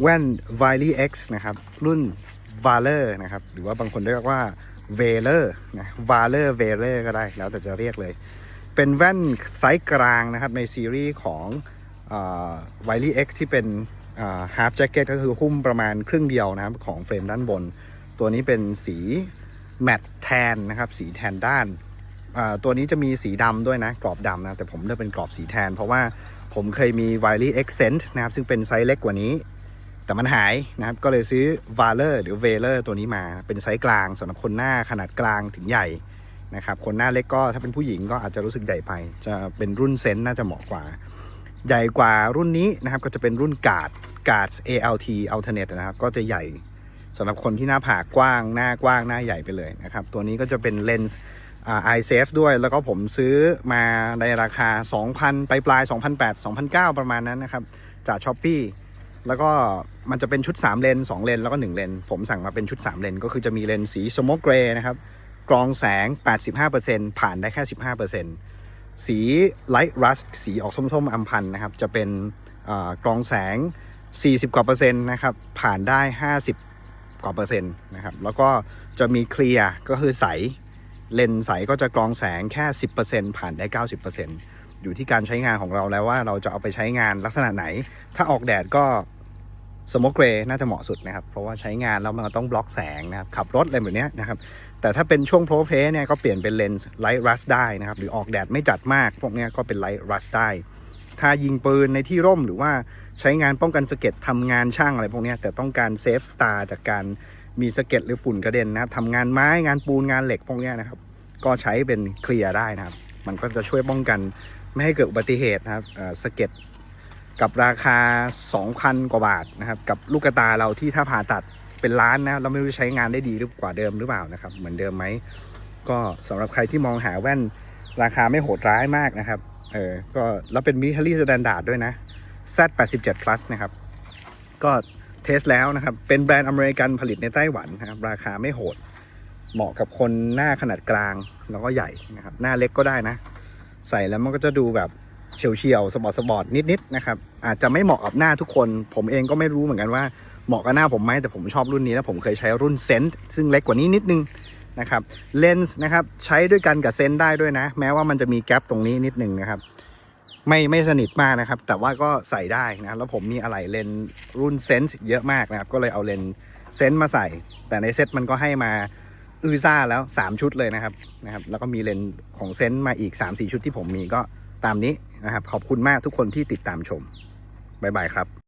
แว่น v i l e X นะครับ รุ่น v a l e r นะครับ หรือว่าบางคนเรียกว่า v a l e r นะ v a l e r v a l e r ก็ได้ แล้วแต่จะเรียกเลย เป็นแว่นไซส์กลางนะครับ ในซีรีส์ของ w i l e X ที่เป็น half jacket ก็คือหุ้มประมาณครึ่งเดียวนะครับ ของเฟรมด้านบน ตัวนี้เป็นสีแมตต์แทนนะครับ สีแทนด้านตัวนี้จะมีสีดำด้วยนะ กรอบดำนะ แต่ผมเลือกเป็นกรอบสีแทน เพราะว่าผมเคยมี w i l e Accent นะครับ ซึ่งเป็นไซส์เล็กกว่านี้ แต่มันหายนะครับ ก็เลยซื้อ v a l e r หรือ v a l e r ตัวนี้มา เป็นไซส์กลางสำหรับคนหน้าขนาดกลางถึงใหญ่นะครับ คนหน้าเล็กก็ถ้าเป็นผู้หญิงก็อาจจะรู้สึกใหญ่ไป จะเป็นรุ่นเซนต์น่าจะเหมาะกว่า ใหญ่กว่ารุ่นนี้นะครับ ก็จะเป็นรุ่นกาดกาด ALT Alternate นะครับ ก็จะใหญ่สำหรับคนที่หน้าผากกว้าง หน้ากว้างหน้าใหญ่ไปเลยนะครับ ตัวนี้ก็จะเป็นเลนส์ไอ่า iSafe ด้วยแล้วก็ผมซื้อมาในราคา 2,000 ไปปลาย 2,800 2,900 ประมาณนั้นนะครับ จากช้อปปี้ แล้วก็มันจะเป็นชุด 3 เลน 2 เลน แล้วก็ 1 เลน ผมสั่งมาเป็นชุด 3 เลน ก็คือจะมีเลนสีสโมกเกรย์นะครับกรองแสง 85%ผ่านได้แค่ 15%สีไลท์รัสสีออกส้มๆอัมพันธ์นะครับ จะเป็นกรองแสง 40 กว่าเปอร์เซ็นต์นะครับ ผ่านได้ 50 กว่าเปอร์เซ็นต์นะครับ แล้วก็จะมีเคลียร์ก็คือใส เลนส์ใสก็จะกรองแสงแค่ 10%ผ่านได้ 90%อยู่ที่การใช้งานของเราแล้วว่าเราจะเอาไปใช้งานลักษณะไหน ถ้าออกแดดก็ สโมกเกรน่าจะเหมาะสุดนะครับ เพราะว่าใช้งานแล้วมันก็ต้องบล็อกแสงนะครับ ขับรถอะไรแบบเนี้ยนะครับ แต่ถ้าเป็นช่วงโพลเพลเนี่ยก็เปลี่ยนเป็นเลนส์ไลท์รัสได้นะครับ หรือออกแดดไม่จัดมาก พวกเนี้ยก็เป็นไลท์รัสได้ ถ้ายิงปืนในที่ร่มหรือว่าใช้งานป้องกันสะเก็ดทำงานช่างอะไรพวกเนี้ยแต่ต้องการเซฟตาจากการมีสะเก็ดหรือฝุ่นกระเด็นนะครับทำงานไม้งานปูนงานเหล็กพวกเนี้ยนะครับ ก็ใช้เป็นเคลียร์ได้นะครับ มันก็จะช่วยป้องกันไม่ให้เกิดอุบัติเหตุนะครับสะเก็ด กับราคา 2,000 กว่าบาทนะครับ กับลูกกระตาเราที่ถ้าผ่าตัดเป็นล้านนะเราไม่รู้ใช้งานได้ดีหรือกว่าเดิมหรือเปล่านะครับ เหมือนเดิมไหม ก็สำหรับใครที่มองหาแว่นราคาไม่โหดร้ายมากนะครับ เออ ก็แล้วเป็นมิลิ t รี่สแตนดาร์ดด้วยนะ Z87 Plus นะครับ ก็เทสแล้วนะครับ เป็นแบรนด์อเมริกันผลิตในไต้หวันนะครับ ราคาไม่โหด เหมาะกับคนหน้าขนาดกลางแล้วก็ใหญ่นะครับ หน้าเล็กก็ได้นะ ใส่แล้วมันก็จะดูแบบ เฉียวๆสปอร์ตสปอร์ตนิดๆนะครับอาจจะไม่เหมาะกับหน้าทุกคน ผมเองก็ไม่รู้เหมือนกันว่าเหมาะกับหน้าผมไหมแต่ผมชอบรุ่นนี้แล้วผมเคยใช้รุ่นเซนต์ซึ่งเล็กกว่านี้นิดนึงนะครับเลนส์นะครับใช้ด้วยกันกับเซนต์ได้ด้วยนะ แม้ว่ามันจะมีแกลบตรงนี้นิดนึงนะครับไม่ไม่สนิทมากนะครับ แต่ว่าก็ใส่ได้นะแล้วผมมีอะไหล่เลนส์รุ่นเซนส์เยอะมากนะครับ ก็เลยเอาเลนส์เซนส์มาใส่ แต่ในเซ็ตมันก็ให้มาอือซ่าแล้ว 3 ชุดเลยนะครับนะครับ แล้วก็มีเลนส์ของเซนส์มาอีก 3-4 ชุดที่ผมมีก็ตามนี้ นะครับ ขอบคุณมากทุกคนที่ติดตามชม บ๊ายบายครับ